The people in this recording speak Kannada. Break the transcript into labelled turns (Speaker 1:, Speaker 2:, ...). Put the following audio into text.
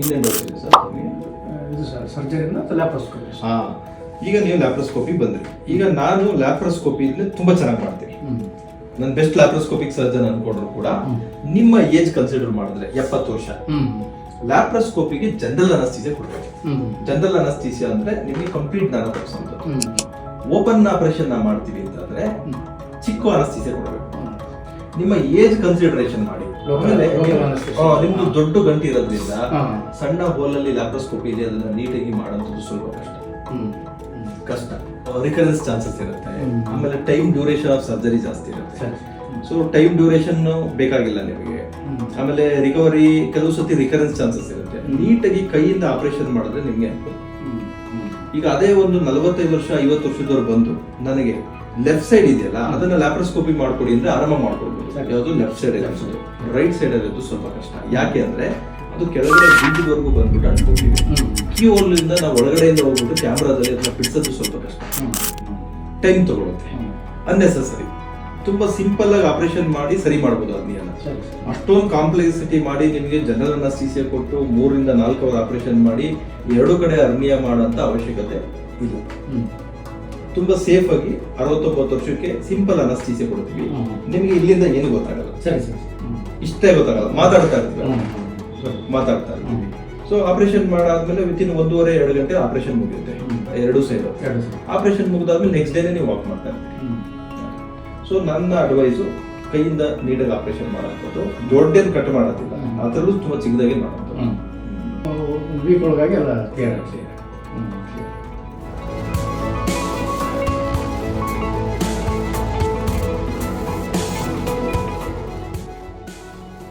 Speaker 1: ಇನ್ನೇನು ಬರ್ತೀವಿ ಸರ್. ನಿಮಗೆ
Speaker 2: ಇದು ಸರ್ ಸರ್ಜರಿನ ಲ್ಯಾಪ್ರೋಸ್ಕೋಪಿ
Speaker 1: ಹಾ ಈಗ ನೀವು ಲ್ಯಾಪ್ರೋಸ್ಕೋಪಿ ಬಂದ್ರಿ. ಈಗ ನಾನು ಲ್ಯಾಪ್ರೋಸ್ಕೋಪಿ ತುಂಬಾ ಚೆನ್ನಾಗಿ ಮಾಡ್ತೀನಿ. ನನ್ನ ಬೆಸ್ಟ್ ಲ್ಯಾಪ್ರೋಸ್ಕೋಪಿಕ್ ಸರ್ಜನ್ ಅನ್ಕೊಂಡ್ರು ಕೂಡ ನಿಮ್ಮ ಏಜ್ ಕನ್ಸಿಡರ್ ಮಾಡಿದ್ರೆ ಎಪ್ಪತ್ತು ವರ್ಷ. ಲ್ಯಾಪ್ರೋಸ್ಕೋಪಿಗೆ ಜನರಲ್ ಅನಸ್ತೀಸಿಯಾ ಕೊಡ್ಬೇಕು. ಜನರಲ್ ಅನಸ್ತೀಸಿಯಾ ಅಂದ್ರೆ ನಿಮಗೆ ಕಂಪ್ಲೀಟ್ ನಾನು ತಪ್ಪಿಸೋದು ಓಪನ್ ಆಪರೇಷನ್ ನಾ ಮಾಡ್ತೀವಿ ಅಂತಂದ್ರೆ ಚಿಕ್ಕ ಅನಸ್ತೀಸಿಯಾ ಕೊಡಬೇಕು. ನಿಮ್ಮ ಏಜ್ ಕನ್ಸಿಡರೇಷನ್ ಮಾಡಿ. ನಿಮ್ದು ದೊಡ್ಡ ಗಂಟು ಇರೋದ್ರಿಂದ. ಸಣ್ಣ ಹೋಲಲ್ಲಿ ಲ್ಯಾಪ್ರೋಸ್ಕೋಪಿ ಇದೆ ಅದನ್ನ ನೀಟಾಗಿ ಮಾಡೋದು ಸ್ವಲ್ಪ ಕಷ್ಟ. ಕಷ್ಟ. ರಿಕರೆನ್ಸ್ ಚಾನ್ಸಸ್ ಇರುತ್ತೆ. ಆಮೇಲೆ ಟೈಮ್ ಡ್ಯೂರೇಷನ್ ಆಫ್ ಸರ್ಜರಿ ಜಾಸ್ತಿ ಇರುತ್ತೆ. ಸೊ ಟೈಮ್ ಡ್ಯೂರೇಷನ್ ಬೇಕಾಗಿಲ್ಲ ನಿಮಗೆ. ಆಮೇಲೆ ರಿಕವರಿ ಕೆಲವು ಸತಿ ರಿಕರೆನ್ಸ್ ಚಾನ್ಸಸ್ ಇರುತ್ತೆ. ನೀಟಾಗಿ ಕೈಯಿಂದ ಆಪರೇಷನ್ ಮಾಡಿದ್ರೆ ನಿಮ್ಗೆ. ಈಗ ಅದೇ ಒಂದು ನಲವತ್ತೈದು ವರ್ಷ ಐವತ್ತು ವರ್ಷದವರು ಬಂದು ನನಗೆ ಲೆಫ್ಟ್ ಸೈಡ್ ಇದೆಯಲ್ಲ ಅದನ್ನ ಲ್ಯಾಪ್ರೋಸ್ಕೋಪಿ ಮಾಡ್ಕೊಡಿ ಅಂದ್ರೆ ಆರಾಮ ಮಾಡ್ಕೊಡ್ಬೋದು. ಯಾವುದು ಲೆಫ್ಟ್ ಸೈಡ್ ರೈಟ್ ಸೈಡ್ ಇರೋದು ಸ್ವಲ್ಪ ಕಷ್ಟ. ಯಾಕೆ ಅಂದ್ರೆ ಅದು ಕೆಳಗಡೆ ಬೀಜದವರೆಗೂ ಬಂದ್ಬಿಟ್ಟು ಅಂಟ್ಕೊಂಡಿದೆ
Speaker 2: ಹ್ಮ್.
Speaker 1: ಕೀ ಹೋಲ್ನಿಂದ ನಾವು ಒಳಗಡೆಯಿಂದ ಹೋಗ್ಬಿಟ್ಟು ಕ್ಯಾಮ್ರಾದಲ್ಲಿ ಅದನ್ನ ಬಿಡಿಸೋದು ಸ್ವಲ್ಪ ಕಷ್ಟ. ಟೈಮ್ ತಗೊಳುತ್ತೆ. ಅನ್ನೆಸೆಸರಿ ತುಂಬಾ ಸಿಂಪಲ್ ಆಗಿ ಆಪರೇಷನ್ ಮಾಡಿ ಸರಿ ಮಾಡ್ಬೋದು ಅದನ್ನೆಲ್ಲ ಅಷ್ಟೊಂದು ಕಾಂಪ್ಲೆಕ್ಸಿಟಿ ಮಾಡಿ ನಿಮಗೆ ಜನರಲ್ ಅನಸ್ತೀಸಿಯಾ ಕೊಟ್ಟು ಮೂರಿಂದ ನಾಲ್ಕು ಅವರ್ ಆಪರೇಷನ್ ಮಾಡಿ ಎರಡು ಕಡೆ ಅರ್ನಿಯ ಮಾಡೋಂಥ ಅವಶ್ಯಕತೆ ಇಲ್ಲ. ತುಂಬಾ ಸೇಫ್ ಆಗಿ ಅರವತ್ತೊಂಬತ್ತು ವರ್ಷಕ್ಕೆ ಸಿಂಪಲ್ ಅನಸ್ತೀಸಿಯಾ ಕೊಡ್ತೀವಿ. ನಿಮಗೆ ಇಲ್ಲಿಂದ ಏನು ಗೊತ್ತಾಗಲ್ಲ
Speaker 2: ಸರಿ ಸರಿ
Speaker 1: ಇಷ್ಟೇ ಗೊತ್ತಾಗಲ್ಲ ಮಾತಾಡ್ತಾ ಇರ್ತೀವಿ. ಮಾತಾಡ್ತಾ ಇರ್ತೀವಿ. ಸೊ ಆಪರೇಷನ್ ಮಾಡಾದ್ಮೇಲೆ ವಿತಿನ್ ಒಂದೂವರೆ ಎರಡು ಗಂಟೆ ಆಪರೇಷನ್ ಮುಗಿಯುತ್ತೆ. ಎರಡು ಸೈಡ್ ಆಪರೇಷನ್ ಮುಗಿದಾದ್ಮೇಲೆ ನೆಕ್ಸ್ಟ್ ಡೇನೆ ನೀವು ವಾಕ್ ಮಾಡ್ತಾ ಇರ್ತೀವಿ. ಸೊ ನನ್ನ ಅಡ್ವೈಸು ಕೈಯಿಂದ ನೀಟಾಗಿ ಆಪರೇಷನ್ ಮಾಡೋದು ದೊಡ್ಡೇನು ಕಟ್ ಮಾಡೋದಿಲ್ಲ. ಅದರಲ್ಲೂ ತುಂಬಾ ಚಿಕ್ಕದಾಗಿ ಮಾಡೋದು
Speaker 2: ವೀಕ್ ಒಳಗಾಗಿ ಎಲ್ಲ ಕ್ಲಿಯರ್ ಆಗ್ತದೆ